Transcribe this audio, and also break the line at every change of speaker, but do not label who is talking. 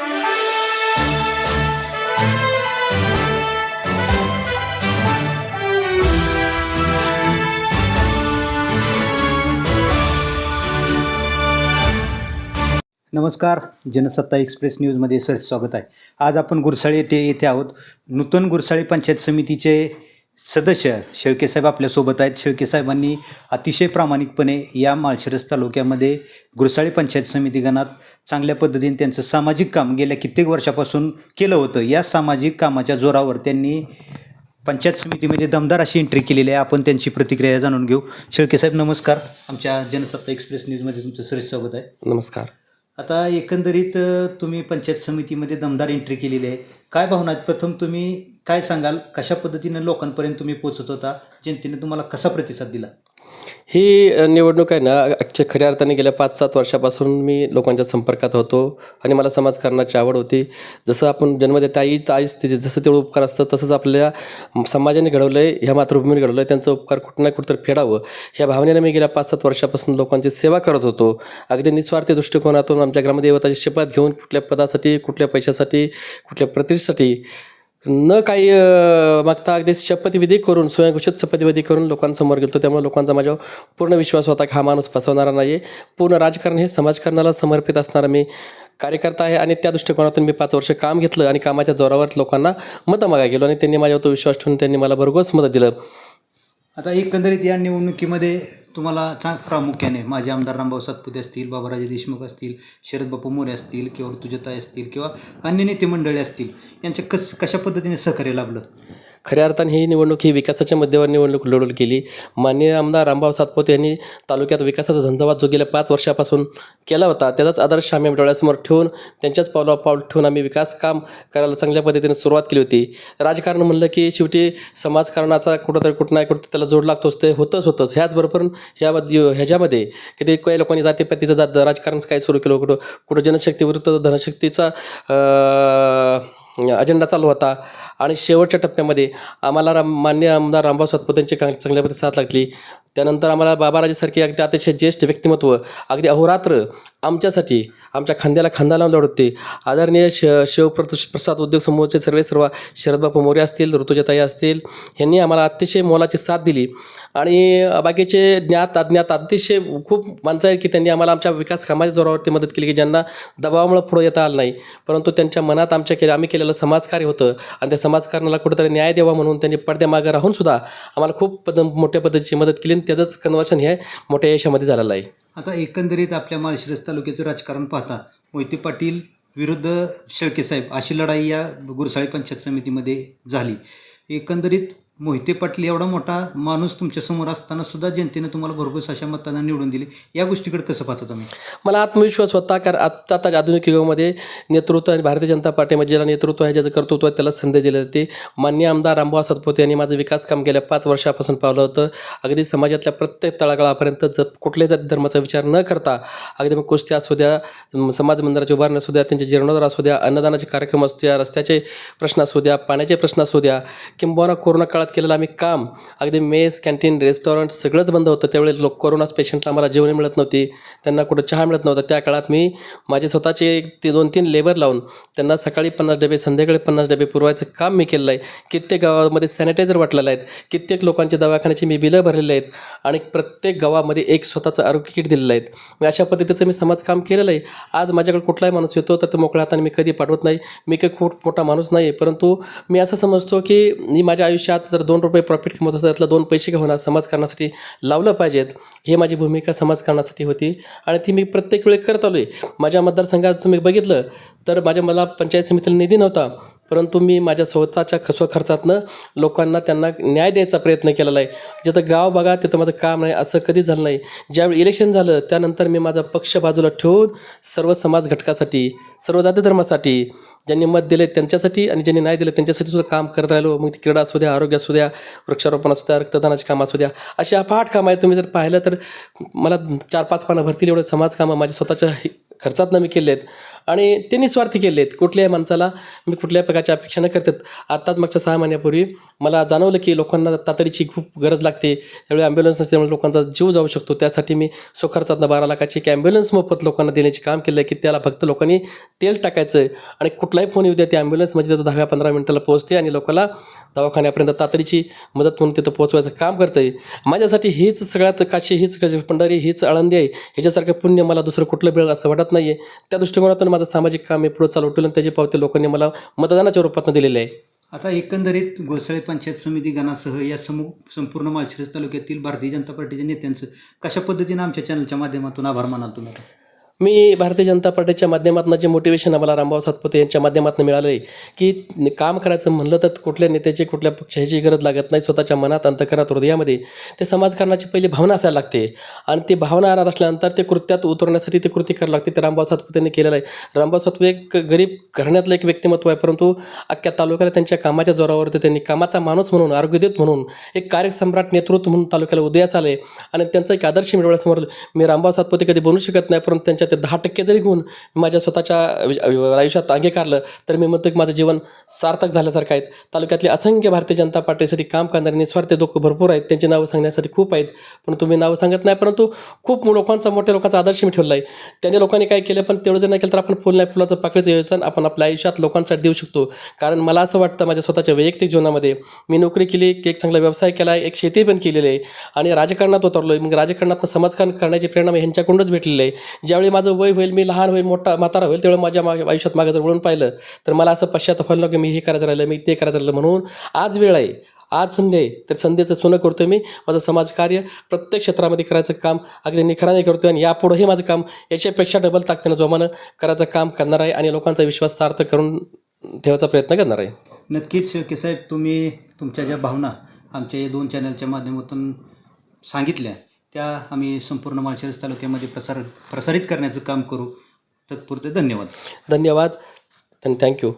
नमस्कार जनसत्ता एक्सप्रेस न्यूजमध्ये सर स्वागत आहे. आज आपण गुरसाळे येथे येथे आहोत. नूतन गुरसाळे पंचायत समितीचे सदस्य शेळकेसाहेब आपल्यासोबत आहेत. शेळकेसाहेबांनी अतिशय प्रामाणिकपणे या माळशिरस तालुक्यामध्ये गुरसाळे पंचायत समिती गणात चांगल्या पद्धतीने त्यांचं सामाजिक काम गेल्या कित्येक वर्षापासून केलं होतं. या सामाजिक कामाच्या जोरावर त्यांनी पंचायत समितीमध्ये दमदार अशी एंट्री केलेली आहे. आपण त्यांची प्रतिक्रिया जाणून घेऊ. शेळकेसाहेब नमस्कार. आमच्या जनसत्ता एक्सप्रेस न्यूजमध्ये तुमचं सरस स्वागत आहे.
नमस्कार.
आता एकंदरीत तुम्ही पंचायत समितीमध्ये दमदार एंट्री केलेली आहे. काय भावना आहेत? प्रथम तुम्ही काय सांगाल? कशा पद्धतीनं लोकांपर्यंत तुम्ही पोचत होता? जनतेने तुम्हाला कसा प्रतिसाद दिला?
ही निवडणूक आहे ना ॲक्च्युली खऱ्या अर्थाने गेल्या पाच सात वर्षापासून मी लोकांच्या संपर्कात होतो आणि मला समाजकारणाची आवड होती. जसं आपण जन्मदेता आई आईच तिचे जसं तेवढं उपकार असतं तसंच आपल्या समाजाने घडवलं आहे ह्या मातृभूमीने घडवलं आहे त्यांचं उपकार कुठं ना कुठं फेडावं. ह्या भावनेनं मी गेल्या पाच सात वर्षापासून लोकांची सेवा करत होतो. अगदी निस्वार्थी दृष्टिकोनातून आमच्या ग्रामदेवताची शपथ घेऊन कुठल्या पदासाठी कुठल्या पैशासाठी कुठल्या प्रतिष्ठेसाठी न काही मागता अगदी शपथविधी करून स्वयंघोषित शपथविधी करून लोकांसमोर गेलो त्यामुळे लोकांचा माझ्यावर पूर्ण विश्वास होता की हा माणूस फसवणारा नाही आहे पूर्ण राजकारण हे समाजकारणाला समर्पित असणारा मी कार्यकर्ता आहे आणि त्या दृष्टिकोनातून मी पाच वर्ष काम घेतलं आणि कामाच्या जोरावर लोकांना मतं मागा गेलो आणि त्यांनी माझ्यावर तो विश्वास ठेवून त्यांनी मला भरघोस मदत दिलं.
आता एकंदरीत या निवडणुकीमध्ये तुम्हाला चांग प्रामुख्याने माझे आमदार रामभाऊ सातपुते असतील बाबाराजे देशमुख असतील शरद बापू मोरे असतील किंवा ऋतुजताई असतील किंवा अन्य नेते मंडळी असतील यांच्या कस कशा पद्धतीने सहकार्य लाभलं?
खऱ्या अर्थाने ही निवडणूक ही विकासाच्या मुद्द्यावर निवडणूक लढवली गेली. माननीय आमदार रामभाव सातपोते यांनी तालुक्यात विकासाचा झंझावात जो गेल्या पाच वर्षापासून केला होता त्याचाच आदर्श आम्ही डोळ्यासमोर ठेवून त्यांच्याच पावला पाऊल ठेवून आम्ही विकास काम करायला चांगल्या पद्धतीने सुरुवात केली होती. राजकारण म्हणलं की शेवटी समाजकारणाचा कुठंतरी कुठं नाही कुठं त्याला जोड लागतोच ते होतंच होतंच. ह्याचबरोबर ह्या ह्याच्यामध्ये किती काही लोकांनी जातीपातीचं जात राजकारण काय सुरू केलं कुठं कुठं जनशक्ती विरुद्ध धनशक्तीचा अजेंडा चालू होता. आणि शेवटच्या टप्प्यामध्ये आम्हाला राम मान्य आमदार रामभाऊ सातपुतेंची का चांगल्या साथ लागली. त्यानंतर आम्हाला बाबाराजेसारखे अगदी अतिशय ज्येष्ठ व्यक्तिमत्व अगदी अहोरात्र आमच्यासाठी आमच्या खांद्याला खांदा लावून लढत होते आदरणीय श शिवप्रत प्रसाद उद्योग समूहाचे सर्वे सर्व शरदबापू मोरे असतील ऋतुजाताई असतील ह्यांनी आम्हाला अतिशय मोलाची साथ दिली. आणि बाकीचे ज्ञात अज्ञात अतिशय खूप माणसं आहेत की त्यांनी आम्हाला आमच्या विकास कामाच्या जोरावरती मदत केली की ज्यांना दबावामुळे पुढं येता आलं नाही. परंतु त्यांच्या मनात आमच्या केलं आम्ही केलेलं समाजकार्य होतं आणि त्या समाजकारणाला कुठेतरी न्याय द्यावा म्हणून त्यांनी पडद्यामागं राहून सुद्धा आम्हाला खूप पद मोठ्या पद्धतीची मदत केली त्याचंच कन्वर्शन हे मोठ्या यशामध्ये झालेलं आहे.
आता एकंदरीत आपल्या माळशिरस तालुक्याचं राजकारण पाहता मोहिते पाटील विरुद्ध शेळकेसाहेब अशी लढाई या गुरसाळे पंचायत समितीमध्ये झाली. एकंदरीत मोहिते पाटील एवढा मोठा माणूस तुमच्यासमोर असताना सुद्धा जनतेने तुम्हाला भरघोस अशा मतांना निवडून दिले. या गोष्टीकडे कसं पाहता तुम्ही?
मला आत्मविश्वास होता कारण आत्ता आता आधुनिक युगामध्ये नेतृत्व आणि भारतीय जनता पार्टीमध्ये ज्याला नेतृत्व आहे ज्याचं कर्तृत्व आहे त्याला संधी दिली जाते. मान्य आमदार रामभाऊ सातपुते यांनी माझं विकास काम गेल्या पाच वर्षापासून पावलं होतं. अगदी समाजातल्या प्रत्येक तळागाळापर्यंत ज कुठल्याही जाती धर्माचा विचार न करता अगदी मग कुस्ती असू द्या समाज मंदिराची उभारणी असू द्या त्यांचे जीर्णोद्धार असू द्या अन्नदानाचे कार्यक्रम असू द्या रस्त्याचे प्रश्न असू द्या पाण्याचे प्रश्न असू द्या किंबहुना कोरोना काळात केलेलं आम्ही काम. अगदी मेस कॅन्टीन रेस्टॉरंट सगळंच बंद होतं. त्यावेळी लोक कोरोनाच पेशंटला आम्हाला जेवण मिळत नव्हती. त्यांना कुठं चहा मिळत नव्हता. त्या काळात मी माझे स्वतःचे एक ते दोन तीन लेबर लावून त्यांना सकाळी पन्नास डबे संध्याकाळी पन्नास डबे पुरवायचं काम मी केलेलं आहे. कित्येक गावामध्ये सॅनिटायझर वाटलेलं आहेत. कित्येक लोकांच्या दवाखान्याची मी बिलं भरलेली आहेत. आणि प्रत्येक गावामध्ये एक स्वतःचं आरोग्य किट दिलेलं आहेत मी अशा पद्धतीचं मी समाजकाम केलेलं आहे. आज माझ्याकडे कुठलाही माणूस येतो तर तो मोकळ्या हाताने मी कधी पाठवत नाही. मी काही खूप मोठा माणूस नाही आहे. परंतु मी असं समजतो की मी माझ्या आयुष्यात जर दोन रुपये प्रॉफिट कमवत असेल त्यातला दोन पैसे का होणार समाजकारणासाठी लावलं पाहिजेत हे माझी भूमिका समाजकारणासाठी होती. आणि ती मी प्रत्येक वेळी करत आलो आहे माझ्या मतदारसंघात तुम्ही बघितलं तर माझ्या मला पंचायत समितीला निधी नव्हता. परंतु मी माझ्या स्वतःच्या खस्व खर्चातनं लोकांना त्यांना न्याय द्यायचा प्रयत्न केलेला आहे. जिथं गाव बघा तिथं माझं काम नाही असं कधीच झालं नाही. ज्यावेळी इलेक्शन झालं त्यानंतर मी माझा पक्ष बाजूला ठेवून सर्व समाज घटकासाठी सर्व जाती धर्मासाठी ज्यांनी मत दिले त्यांच्यासाठी आणि ज्यांनी नाही दिलं त्यांच्यासाठी सुद्धा काम करत राहिलो. मग ती क्रीडा असू द्या आरोग्य असू द्या वृक्षारोपण असू द्या रक्तदानाची कामं असू द्या अशी अफाट कामं आहेत. तुम्ही जर पाहिलं तर मला चार पाच पानं भरतील एवढं समाज कामं माझ्या स्वतःच्या खर्चातनं मी केले आहेत आणि ते निस्वार्थी केले आहेत कुठल्याही माणसाला मी कुठल्याही प्रकारच्या अपेक्षा न करतात आत्ताच मागच्या सहा महिन्यापूर्वी मला जाणवलं की लोकांना तातडीची खूप गरज लागते. त्यावेळी ॲम्ब्युलन्स नसल्यामुळे लोकांचा जीव जाऊ शकतो. त्यासाठी मी स्वखर्चातनं बारा लाखाची एक ॲम्ब्युलन्स मोफत लोकांना देण्याचे काम केलं आहे की त्याला फक्त लोकांनी तेल टाकायचं आहे आणि कुठलाही फोन येऊ द्या त्या ॲम्ब्युलन्स म्हणजे तिथं दहाव्या पंधरा मिनिटाला पोहोचते आणि लोकांना दवाखान्यापर्यंत तातडीची मदत म्हणून तिथं पोहोचवायचं काम करतं आहे माझ्यासाठी हीच सगळ्यात काशी हीच काशी पंढरी हीच आळंदी आहे. ह्याच्यासारखं पुण्य मला दुसरं कुठलं मिळेल असं वाटत नाही आहे त्या दृष्टिकोनातून माझं सामाजिक काम मी पुढं चालू ठेवलं आणि त्याची पावती लोकांनी मला मतदानाच्या रूपात दिलेली आहे.
आता एकंदरीत गोसाळे पंचायत समिती गणासह या समूह संपूर्ण माळशिरस तालुक्यातील भारतीय जनता पार्टीच्या नेत्यांचं कशा पद्धतीनं आमच्या चॅनलच्या माध्यमातून आभार मानाल तुम्ही?
मी भारतीय जनता पार्टीच्या माध्यमातून जे मोटिवेशन आम्हाला रामभाऊ सातपुते यांच्या माध्यमातून मिळालं आहे की काम करायचं म्हणलं तर कुठल्या नेत्याची कुठल्या पक्षाची गरज लागत नाही स्वतःच्या मनात अंतकरणात हृदयामध्ये. ते समाजकारणाची पहिली भावना असायला लागते. आणि ती भावना राहत असल्यानंतर ते कृत्यात उतरण्यासाठी ते कृती करावं लागते. ते रामभाऊ सातपुतेंनी केलेलं आहे. रामभाऊ सातपुते एक गरीब घराण्यातलं एक व्यक्तिमत्व आहे परंतु अख्ख्या तालुक्याला त्यांच्या कामाच्या जोरावरती त्यांनी कामाचा माणूस म्हणून आरोग्यदेत म्हणून एक कार्यसम्राट नेतृत्व म्हणून तालुक्याला उदयास आले आणि त्यांचा एक आदर्श मिळवण्यासमोर मी रामभाऊ सातपुते कधी बनू शकत नाही परंतु त्यांच्या ते दहा टक्के जरी गुण मी माझ्या स्वतःच्या आयुष्यात अंगीकारलं तर मी म्हणतो की माझं जीवन सार्थक झाल्यासारखं आहे. तालुक्यातले असंख्य भारतीय जनता पार्टीसाठी काम करणारे निस्वार्थ लोक भरपूर आहेत. त्यांची नावं सांगण्यासाठी खूप आहेत. पण तुम्ही नावं सांगत नाही परंतु खूप लोकांचा मोठ्या लोकांचा आदर्श मी ठेवला आहे त्यांनी लोकांनी काय केलं पण तेवढं जर नाही केलं तर आपण फुल नाही फुलाचं पाकळीचं योजना आपण आपल्या आयुष्यात लोकांसाठी देऊ शकतो. कारण मला असं वाटतं माझ्या स्वतःच्या वैयक्तिक जीवनामध्ये मी नोकरी केली की एक चांगला व्यवसाय केला आहे एक शेती पण केलेली आहे. आणि राजकारणात उतरलो आहे मग राजकारणात समाजकारण करण्याची प्रेरणा मी ह्यांच्याकडूनच भेटलेली आहे. ज्यावेळी माझं वय होईल मी लहान होईल मोठा म्हातारा होईल तेवढं माझ्या मागे आयुष्यात मागे जर वळून पाहिलं तर मला असं पश्चाताप व्हायला की मी हे करायचं राहिलं मी ते करायचं राहिलं म्हणून आज वेळ आहे. आज संधी आहे. तर संधीचं सोनं करतो मी माझं समाजकार्य प्रत्येक क्षेत्रामध्ये करायचं काम अगदी निखराने करतो आणि यापुढंही माझं काम याच्यापेक्षा डबल ताकदीनं जोमानं करायचं काम करणार आहे आणि लोकांचा विश्वास सार्थ करून ठेवायचा प्रयत्न करणार आहे.
नक्कीच शेळके साहेब तुम्ही तुमच्या ज्या भावना आमच्या या दोन चॅनलच्या माध्यमातून सांगितल्या त्या आम्ही संपूर्ण माळशिरस तालुक्यामध्ये प्रसार प्रसारित करण्याचं काम करू. तत्पुरते धन्यवाद.
धन्यवाद. थँक्यू